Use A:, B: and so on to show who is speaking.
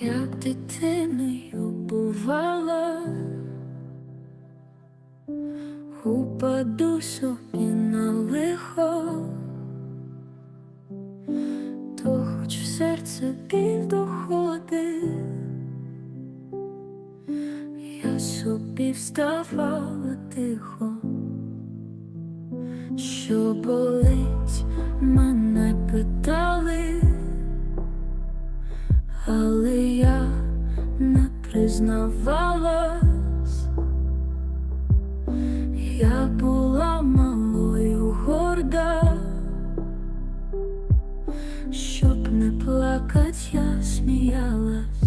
A: як дитиною бувала, упаду собі на лихо, то хоч в серце біль доходить, я собі вставала тихо, що болить, мене питали але не признавалась, я була малою горда, щоб не плакать, я сміялась.